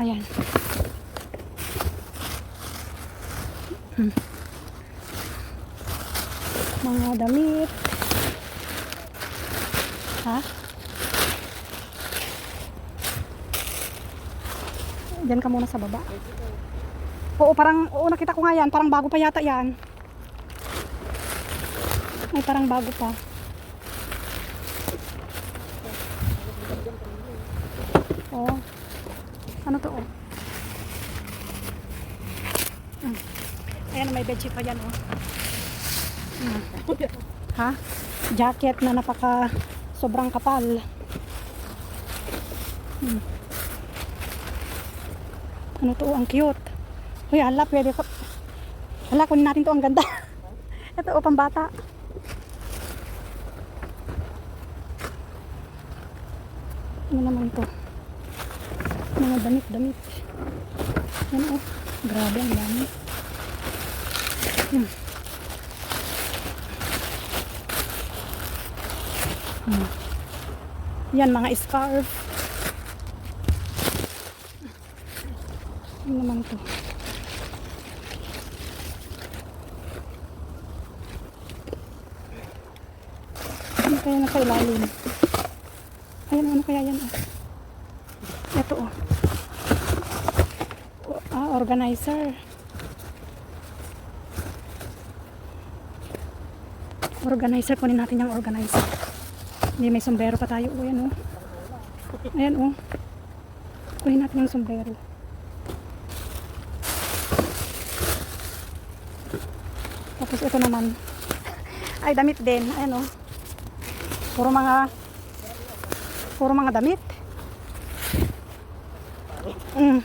Ayan. Hmm. Mga damit. Ha? Diyan ka muna sa baba. Oo, parang, oo, nakita ko nga yan. Parang bago pa yata yan. Ay, parang bago pa. Oo. Ano to, oh? Hmm. Ayan, may bedsheet pa dyan, oh. Hmm. Ha? Jacket na napaka sobrang kapal. Hmm. Ano to, oh, ang cute. Uy, hala, pwede ko. Hala, kunin natin to, ang ganda. Ito, oh, pambata. Ano naman to? Mga damit-damit. Yan oh. Grabe, ang dami. Hmm. Yan, mga scarf. Ano naman to? Ano kaya nasa ilalim? Ayan, ano kaya yan? Oh. Ito oh. O- organizer. Organizer, kunin natin yung organizer. Hindi, may sombrero pa tayo. Oh, ayan oh. Ayan oh. Kunin natin yung sombrero. Tapos ito naman. Ay, damit din. Ayan oh. Puro mga Puro mga damit. Mm.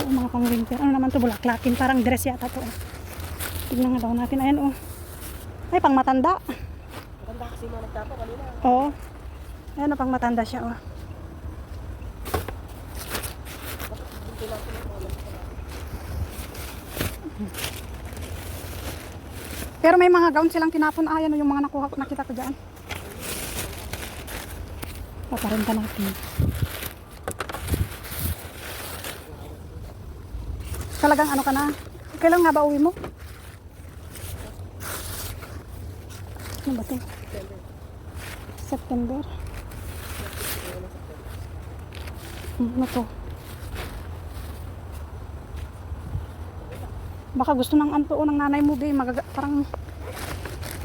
Oo, mga pang winter. Ano naman to bulaklakin? Parang dress yata to. oh. Tignan nga daw natin. Ayan, oh. Ay, pang matanda. Maganda kasi mga nagtato kanina. Oo. Ayan, oh, pang matanda siya, oh. Pero may mga gown silang tinapon. Ah, yan oh, yung mga nakuha nakita ko dyan. Paparinta natin. Talagang ano ka na? Kailan nga ba uwi mo? Ano ba ito? September. Hmm, Ano to? Baka gusto ng anto o ng nanay mo, be. Magaga parang,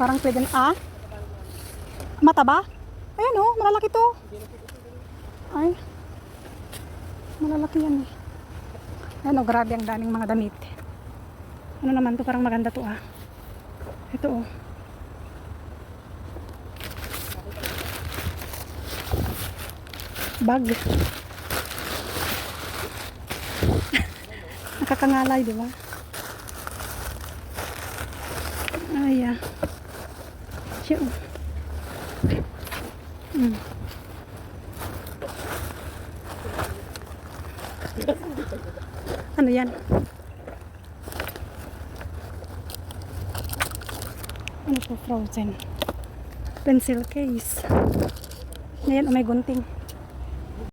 parang pwede na, ah? Mataba? Ayan oh, malalaki to. Ay. Malalaki yan eh. Ayan oh, grabe ang daming mga damit. Ano naman to, parang maganda to ah. Ito oh. Bag. Nakakangalay, di ba? Ay, ah. Siya, oh. Mm. Ano yan? Ano to? Frozen. Pencil case. Ayan, oh, may gunting.